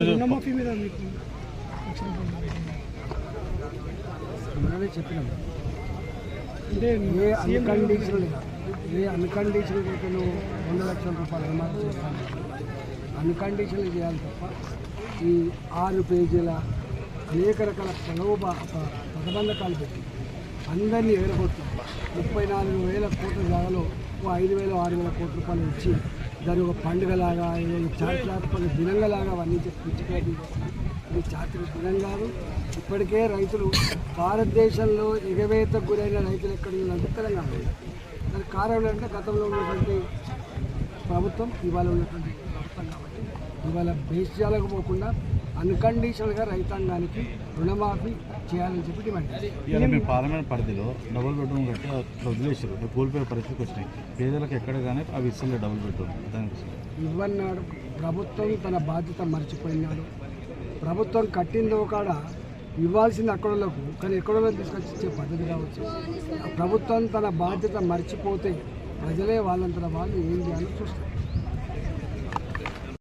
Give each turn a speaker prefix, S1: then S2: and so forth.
S1: రుణమాఫీ మీద మీకు వచ్చిన
S2: మనమే చెప్పినాం.
S1: అంటే
S2: ఏ అన్కండిషనల్ ఏ అన్కండిషనల్ అయితే నువ్వు రెండు లక్షల రూపాయలు రుణమాఫీ చేస్తాను అన్కండిషనల్ చేయాలి తప్ప ఈ ఆరు పేజీల అనేక రకాల ప్రలోభ ప్రతిబంధకాలు పెట్టి అందరినీ ఎగరగొట్టి ముప్పై నాలుగు వేల కోట్ల జాగాలో దాదాపు ఐదు వేల ఆరు వేల కోట్ల రూపాయలు ఇచ్చి దాని ఒక పండుగలాగా చారిత్రాత్మక దినంగలాగా అవన్నీ చెప్పి పిచ్చిపోయి ఇది చారిత్రక దినం కాదు. ఇప్పటికే రైతులు భారతదేశంలో ఎగవేతకు గురైన రైతులు ఎక్కడ ఉన్నారంటే తెలంగాణ దానికి కారణం అంటే గతంలో ఉన్నటువంటి ప్రభుత్వం ఇవాళ ఉన్నటువంటి ప్రభుత్వం కాబట్టి ఇవాళ బేస్యాలకు పోకుండా అన్కండిషనల్గా రైతాంగానికి రుణమాఫీ చేయాలని చెప్పి డిమాండ్
S3: పార్లమెంట్ పరిధిలో డబుల్ బెడ్రూమ్ కట్టి వదిలేసారు కోల్పోయే పరిస్థితికి వచ్చినాయి. పేదలకు ఎక్కడ కానీ అవి ఇస్తలేదు డబుల్ బెడ్రూమ్. దానికి
S2: ఇవ్వన్నాడు. ప్రభుత్వం తన బాధ్యత మర్చిపోయినాడు. ప్రభుత్వం కట్టిందో కాడ ఇవ్వాల్సింది అక్కడోళ్ళకు కానీ ఎక్కడోళ్ళో తీసుకొచ్చి ఇచ్చే పద్ధతి కావచ్చు. ప్రభుత్వం తన బాధ్యత మర్చిపోతే ప్రజలే వాళ్ళంతట వాళ్ళు ఏం చేయాలో చూస్తారు.